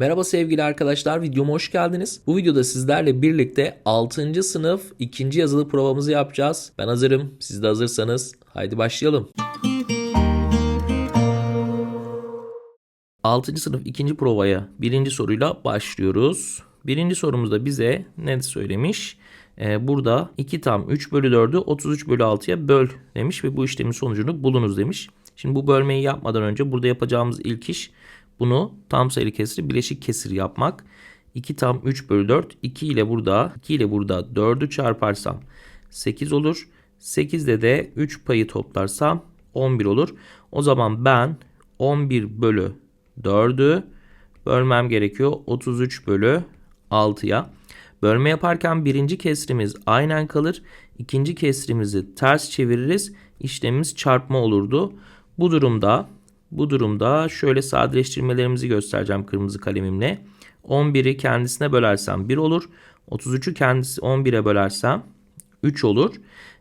Merhaba sevgili arkadaşlar, videoma hoş geldiniz. Bu videoda sizlerle birlikte 6. sınıf 2. yazılı provamızı yapacağız. Ben hazırım, siz de hazırsanız haydi başlayalım. 6. sınıf 2. provaya birinci soruyla başlıyoruz. Birinci sorumuzda bize ne söylemiş? Ee, burada 2 tam 3 bölü 4'ü 33 bölü 6'ya böl demiş ve bu işlemin sonucunu bulunuz demiş. Şimdi bu bölmeyi yapmadan önce burada yapacağımız ilk iş bunu tam sayılı kesri bileşik kesir yapmak. 2 tam 3 bölü 4. 2 ile burada 2 ile burada 4'ü çarparsam 8 olur. 8 ile de 3 payı toplarsam 11 olur. O zaman ben 11 bölü 4'ü bölmem gerekiyor 33 bölü 6'ya. Bölme yaparken birinci kesrimiz aynen kalır. İkinci kesrimizi ters çeviririz. İşlemimiz çarpma olurdu. Bu durumda bu durumda şöyle sadeleştirmelerimizi göstereceğim kırmızı kalemimle. 11'i kendisine bölersem 1 olur. 33'ü kendisi 11'e bölersem 3 olur.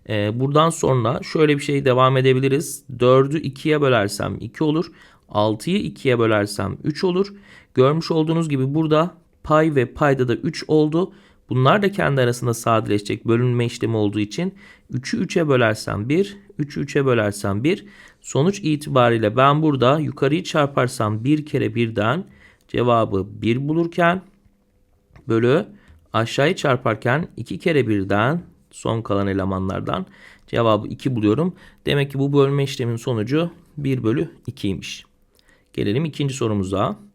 Ee, buradan sonra şöyle bir şey devam edebiliriz. 4'ü 2'ye bölersem 2 olur. 6'yı 2'ye bölersem 3 olur. Görmüş olduğunuz gibi burada pay ve payda da 3 oldu. Bunlar da kendi arasında sadeleşecek bölünme işlemi olduğu için 3'ü 3'e bölersem 1, 3'ü 3'e bölersem 1. Sonuç itibariyle ben burada yukarıyı çarparsam 1 kere birden cevabı 1 bulurken bölü aşağıyı çarparken 2 kere birden son kalan elemanlardan cevabı 2 buluyorum. Demek ki bu bölme işleminin sonucu 1 bölü 2'ymiş. Gelelim ikinci sorumuza.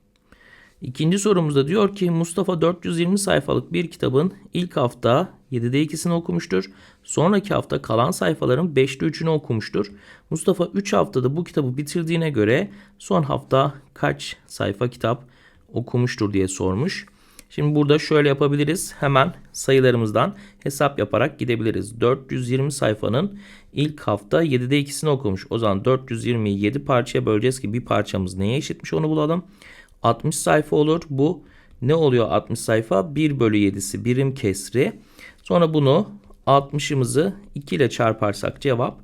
İkinci sorumuzda diyor ki Mustafa 420 sayfalık bir kitabın ilk hafta 7'de 2'sini okumuştur. Sonraki hafta kalan sayfaların 5'te 3'ünü okumuştur. Mustafa 3 haftada bu kitabı bitirdiğine göre son hafta kaç sayfa kitap okumuştur diye sormuş. Şimdi burada şöyle yapabiliriz. Hemen sayılarımızdan hesap yaparak gidebiliriz. 420 sayfanın ilk hafta 7'de 2'sini okumuş. O zaman 420'yi 7 parçaya böleceğiz ki bir parçamız neye eşitmiş onu bulalım. 60 sayfa olur. Bu ne oluyor 60 sayfa? 1 bölü 7'si birim kesri. Sonra bunu 60'ımızı 2 ile çarparsak cevap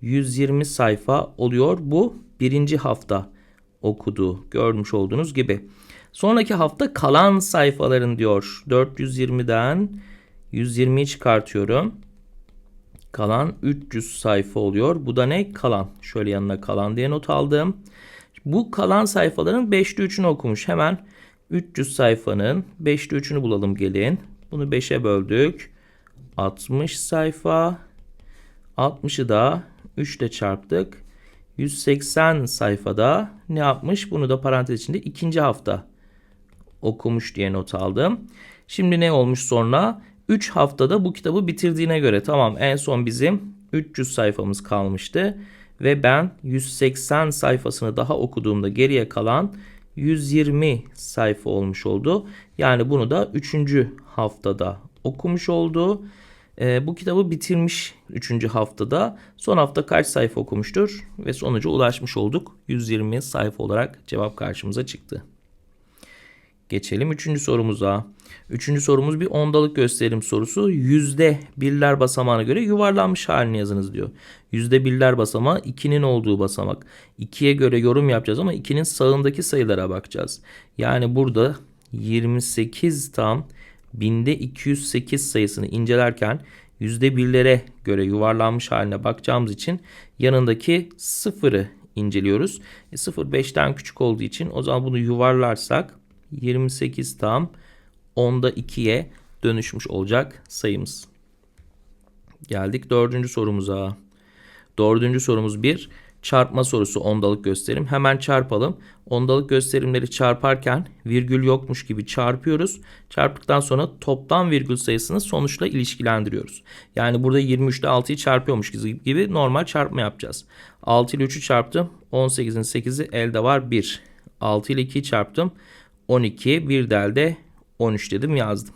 120 sayfa oluyor. Bu birinci hafta okuduğu görmüş olduğunuz gibi. Sonraki hafta kalan sayfaların diyor 420'den 120'yi çıkartıyorum. Kalan 300 sayfa oluyor. Bu da ne? Kalan. Şöyle yanına kalan diye not aldım. Bu kalan sayfaların 5'te 3'ünü okumuş. Hemen 300 sayfanın 5'te 3'ünü bulalım gelin. Bunu 5'e böldük. 60 sayfa. 60'ı da 3 ile çarptık. 180 sayfada ne yapmış? Bunu da parantez içinde ikinci hafta okumuş diye not aldım. Şimdi ne olmuş sonra? 3 haftada bu kitabı bitirdiğine göre tamam en son bizim 300 sayfamız kalmıştı ve ben 180 sayfasını daha okuduğumda geriye kalan 120 sayfa olmuş oldu. Yani bunu da 3. haftada okumuş oldu. E, bu kitabı bitirmiş 3. haftada. Son hafta kaç sayfa okumuştur? Ve sonuca ulaşmış olduk. 120 sayfa olarak cevap karşımıza çıktı. Geçelim 3. sorumuza. Üçüncü sorumuz bir ondalık gösterim sorusu. Yüzde birler basamağına göre yuvarlanmış halini yazınız diyor. Yüzde birler basamağı 2'nin olduğu basamak. 2'ye göre yorum yapacağız ama 2'nin sağındaki sayılara bakacağız. Yani burada 28 tam binde 208 sayısını incelerken yüzde birlere göre yuvarlanmış haline bakacağımız için yanındaki sıfırı inceliyoruz. E, 0 5'ten küçük olduğu için o zaman bunu yuvarlarsak 28 tam 10'da 2'ye dönüşmüş olacak sayımız. Geldik dördüncü sorumuza. Dördüncü sorumuz bir çarpma sorusu ondalık gösterim. Hemen çarpalım. Ondalık gösterimleri çarparken virgül yokmuş gibi çarpıyoruz. Çarptıktan sonra toplam virgül sayısını sonuçla ilişkilendiriyoruz. Yani burada 23 ile 6'yı çarpıyormuş gibi normal çarpma yapacağız. 6 ile 3'ü çarptım. 18'in 8'i elde var 1. 6 ile 2'yi çarptım. 12 bir delde 13 dedim yazdım.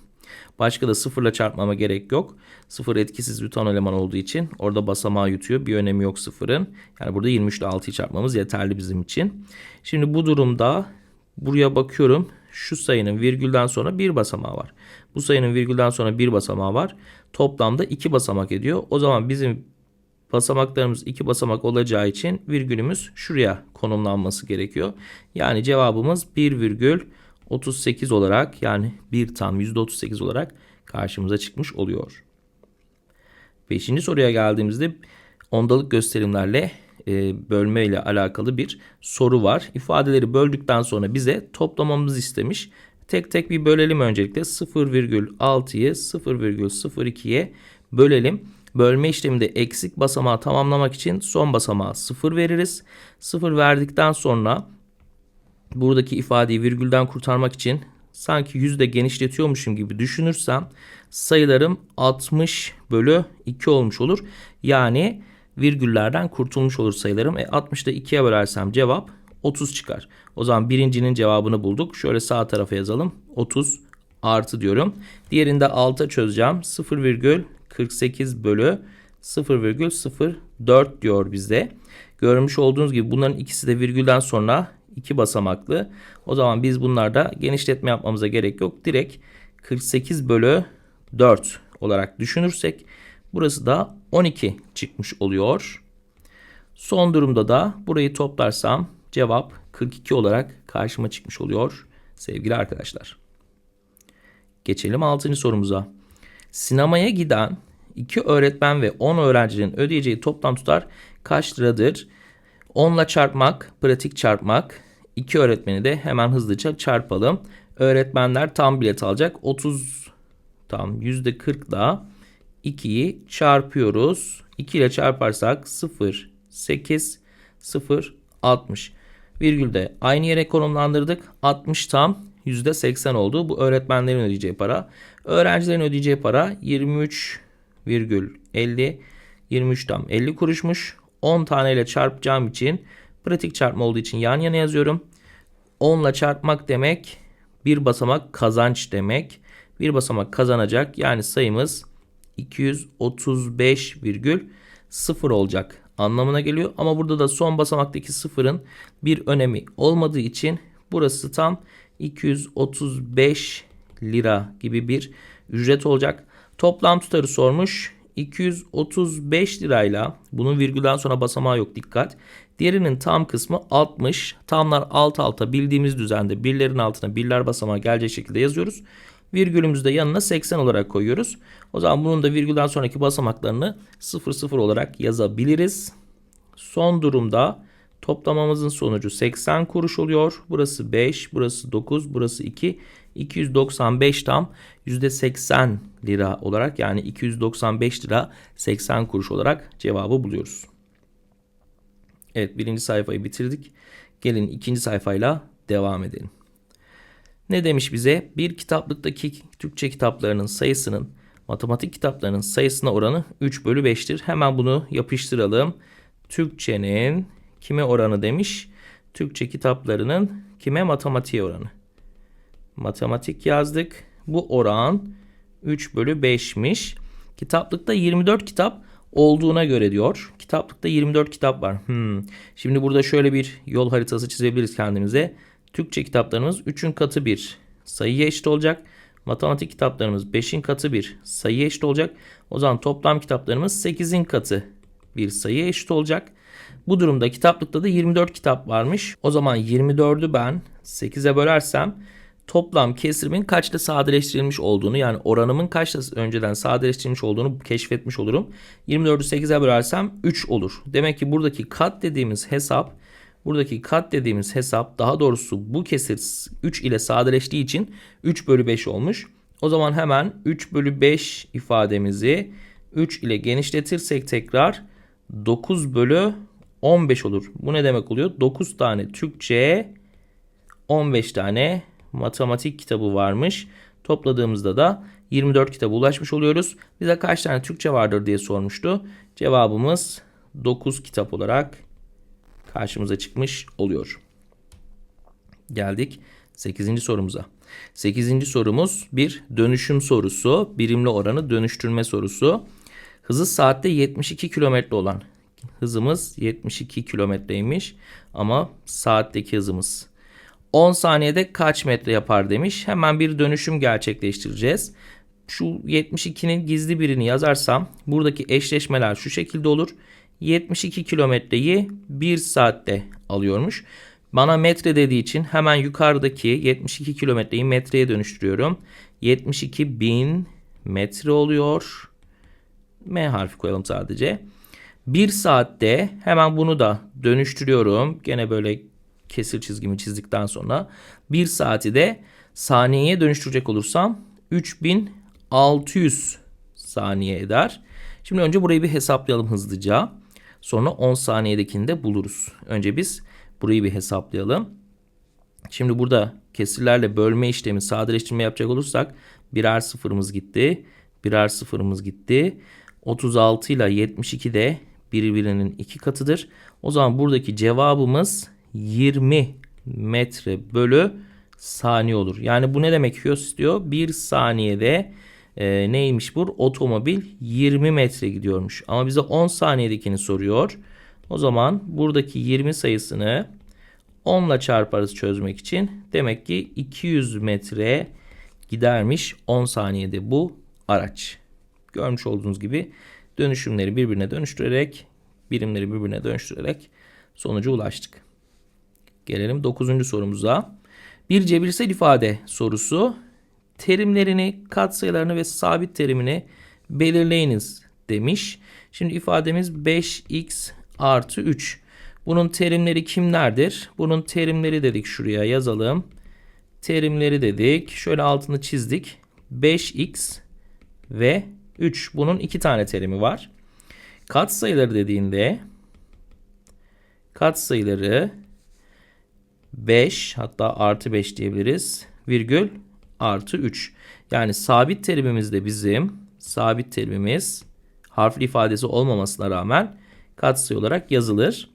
Başka da sıfırla çarpmama gerek yok. Sıfır etkisiz bir ton eleman olduğu için orada basamağı yutuyor. Bir önemi yok sıfırın. Yani burada 23 ile 6'yı çarpmamız yeterli bizim için. Şimdi bu durumda buraya bakıyorum. Şu sayının virgülden sonra bir basamağı var. Bu sayının virgülden sonra bir basamağı var. Toplamda iki basamak ediyor. O zaman bizim basamaklarımız iki basamak olacağı için virgülümüz şuraya konumlanması gerekiyor. Yani cevabımız 1 virgül 38 olarak yani 1 tam %38 olarak karşımıza çıkmış oluyor. Beşinci soruya geldiğimizde ondalık gösterimlerle e, bölme ile alakalı bir soru var. İfadeleri böldükten sonra bize toplamamızı istemiş. Tek tek bir bölelim öncelikle 0,6'yı 0,02'ye bölelim. Bölme işleminde eksik basamağı tamamlamak için son basamağı 0 veririz. 0 verdikten sonra buradaki ifadeyi virgülden kurtarmak için sanki yüzde genişletiyormuşum gibi düşünürsem sayılarım 60 bölü 2 olmuş olur. Yani virgüllerden kurtulmuş olur sayılarım. E 60'da 2'ye bölersem cevap 30 çıkar. O zaman birincinin cevabını bulduk. Şöyle sağ tarafa yazalım. 30 artı diyorum. Diğerinde 6'a çözeceğim. 0,48 bölü 0,04 diyor bizde. Görmüş olduğunuz gibi bunların ikisi de virgülden sonra iki basamaklı. O zaman biz bunlarda genişletme yapmamıza gerek yok. Direkt 48 bölü 4 olarak düşünürsek burası da 12 çıkmış oluyor. Son durumda da burayı toplarsam cevap 42 olarak karşıma çıkmış oluyor sevgili arkadaşlar. Geçelim 6. sorumuza. Sinemaya giden 2 öğretmen ve 10 öğrencinin ödeyeceği toplam tutar kaç liradır? 10 ile çarpmak, pratik çarpmak. 2 öğretmeni de hemen hızlıca çarpalım. Öğretmenler tam bilet alacak. 30 tam %40 da 2'yi çarpıyoruz. 2 ile çarparsak 0, 8, 0, 60. Virgülde aynı yere konumlandırdık. 60 tam %80 oldu. Bu öğretmenlerin ödeyeceği para. Öğrencilerin ödeyeceği para 23,50 23 tam 50 kuruşmuş. 10 taneyle çarpacağım için pratik çarpma olduğu için yan yana yazıyorum. 10 ile çarpmak demek bir basamak kazanç demek. Bir basamak kazanacak yani sayımız 235,0 olacak anlamına geliyor. Ama burada da son basamaktaki sıfırın bir önemi olmadığı için burası tam 235 lira gibi bir ücret olacak. Toplam tutarı sormuş. 235 lirayla bunun virgülden sonra basamağı yok dikkat. Diğerinin tam kısmı 60. Tamlar alt alta bildiğimiz düzende birlerin altına birler basamağı gelecek şekilde yazıyoruz. Virgülümüzü de yanına 80 olarak koyuyoruz. O zaman bunun da virgülden sonraki basamaklarını 00 olarak yazabiliriz. Son durumda toplamamızın sonucu 80 kuruş oluyor. Burası 5, burası 9, burası 2. 295 tam %80 lira olarak yani 295 lira 80 kuruş olarak cevabı buluyoruz. Evet birinci sayfayı bitirdik. Gelin ikinci sayfayla devam edelim. Ne demiş bize? Bir kitaplıktaki Türkçe kitaplarının sayısının matematik kitaplarının sayısına oranı 3 bölü 5'tir. Hemen bunu yapıştıralım. Türkçenin kime oranı demiş? Türkçe kitaplarının kime matematiğe oranı? Matematik yazdık. Bu oran 3 bölü 5'miş. Kitaplıkta 24 kitap olduğuna göre diyor. Kitaplıkta 24 kitap var. Hmm. Şimdi burada şöyle bir yol haritası çizebiliriz kendimize. Türkçe kitaplarımız 3'ün katı bir sayıya eşit olacak. Matematik kitaplarımız 5'in katı bir sayıya eşit olacak. O zaman toplam kitaplarımız 8'in katı bir sayıya eşit olacak. Bu durumda kitaplıkta da 24 kitap varmış. O zaman 24'ü ben 8'e bölersem toplam kesirimin kaçta sadeleştirilmiş olduğunu yani oranımın kaçta önceden sadeleştirilmiş olduğunu keşfetmiş olurum. 24'ü 8'e bölersem 3 olur. Demek ki buradaki kat dediğimiz hesap buradaki kat dediğimiz hesap daha doğrusu bu kesir 3 ile sadeleştiği için 3 bölü 5 olmuş. O zaman hemen 3 bölü 5 ifademizi 3 ile genişletirsek tekrar 9 bölü 15 olur. Bu ne demek oluyor? 9 tane Türkçe 15 tane matematik kitabı varmış. Topladığımızda da 24 kitaba ulaşmış oluyoruz. Bize kaç tane Türkçe vardır diye sormuştu. Cevabımız 9 kitap olarak karşımıza çıkmış oluyor. Geldik 8. sorumuza. 8. sorumuz bir dönüşüm sorusu. Birimli oranı dönüştürme sorusu. Hızı saatte 72 kilometre olan hızımız 72 kilometreymiş ama saatteki hızımız 10 saniyede kaç metre yapar demiş. Hemen bir dönüşüm gerçekleştireceğiz. Şu 72'nin gizli birini yazarsam buradaki eşleşmeler şu şekilde olur. 72 kilometreyi 1 saatte alıyormuş. Bana metre dediği için hemen yukarıdaki 72 kilometreyi metreye dönüştürüyorum. 72 bin metre oluyor. M harfi koyalım sadece. Bir saatte hemen bunu da dönüştürüyorum. Gene böyle kesir çizgimi çizdikten sonra bir saati de saniyeye dönüştürecek olursam 3600 saniye eder. Şimdi önce burayı bir hesaplayalım hızlıca. Sonra 10 saniyedekini de buluruz. Önce biz burayı bir hesaplayalım. Şimdi burada kesirlerle bölme işlemi sadeleştirme yapacak olursak birer sıfırımız gitti. Birer sıfırımız gitti. 36 ile 72 de birbirinin iki katıdır. O zaman buradaki cevabımız 20 metre bölü saniye olur. Yani bu ne demek istiyor? Bir saniyede e, neymiş bu? Otomobil 20 metre gidiyormuş. Ama bize 10 saniyedekini soruyor. O zaman buradaki 20 sayısını 10 ile çarparız çözmek için. Demek ki 200 metre gidermiş 10 saniyede bu araç. Görmüş olduğunuz gibi dönüşümleri birbirine dönüştürerek, birimleri birbirine dönüştürerek sonuca ulaştık. Gelelim 9. sorumuza. Bir cebirsel ifade sorusu terimlerini, katsayılarını ve sabit terimini belirleyiniz demiş. Şimdi ifademiz 5x artı 3. Bunun terimleri kimlerdir? Bunun terimleri dedik şuraya yazalım. Terimleri dedik. Şöyle altını çizdik. 5x ve 3. Bunun iki tane terimi var. Katsayıları dediğinde katsayıları 5 hatta artı 5 diyebiliriz. Virgül artı 3. Yani sabit terimimiz de bizim sabit terimimiz harfli ifadesi olmamasına rağmen katsayı olarak yazılır.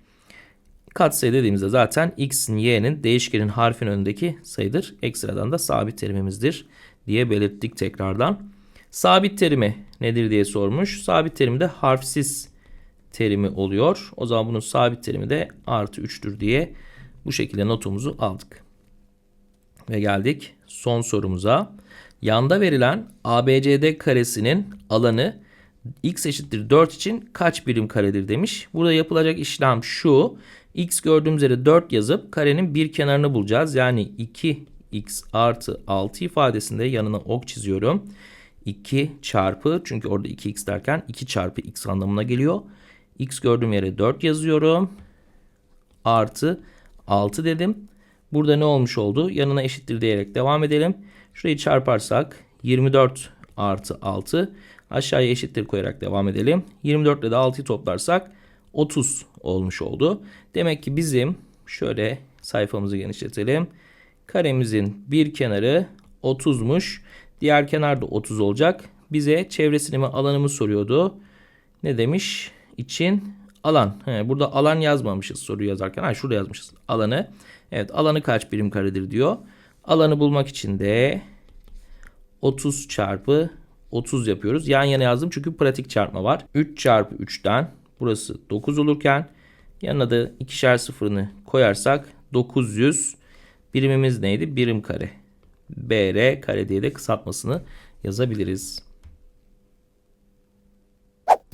Katsayı dediğimizde zaten x'in y'nin değişkenin harfin önündeki sayıdır. Ekstradan da sabit terimimizdir diye belirttik tekrardan. Sabit terimi nedir diye sormuş. Sabit terimi de harfsiz terimi oluyor. O zaman bunun sabit terimi de artı 3'tür diye bu şekilde notumuzu aldık. Ve geldik son sorumuza. Yanda verilen ABCD karesinin alanı x eşittir 4 için kaç birim karedir demiş. Burada yapılacak işlem şu. x gördüğümüz yere 4 yazıp karenin bir kenarını bulacağız. Yani 2x artı 6 ifadesinde yanına ok çiziyorum. 2 çarpı çünkü orada 2x derken 2 çarpı x anlamına geliyor. x gördüğüm yere 4 yazıyorum. Artı 6 dedim. Burada ne olmuş oldu? Yanına eşittir diyerek devam edelim. Şurayı çarparsak 24 artı 6 aşağıya eşittir koyarak devam edelim. 24 ile de 6'yı toplarsak 30 olmuş oldu. Demek ki bizim şöyle sayfamızı genişletelim. Karemizin bir kenarı 30'muş. Diğer kenar da 30 olacak. Bize çevresini mi alanımı soruyordu. Ne demiş? İçin alan. He, burada alan yazmamışız soruyu yazarken. Ha, şurada yazmışız. Alanı. Evet alanı kaç birim karedir diyor. Alanı bulmak için de 30 çarpı 30 yapıyoruz. Yan yana yazdım çünkü pratik çarpma var. 3 çarpı 3'ten burası 9 olurken yanına da ikişer sıfırını koyarsak 900 birimimiz neydi? Birim kare. BR kare diye de kısaltmasını yazabiliriz.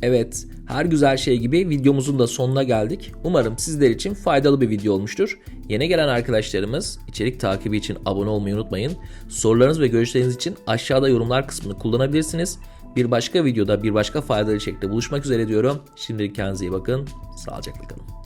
Evet, her güzel şey gibi videomuzun da sonuna geldik. Umarım sizler için faydalı bir video olmuştur. Yeni gelen arkadaşlarımız içerik takibi için abone olmayı unutmayın. Sorularınız ve görüşleriniz için aşağıda yorumlar kısmını kullanabilirsiniz. Bir başka videoda bir başka faydalı içerikte buluşmak üzere diyorum. Şimdilik kendinize iyi bakın. Sağlıcakla kalın.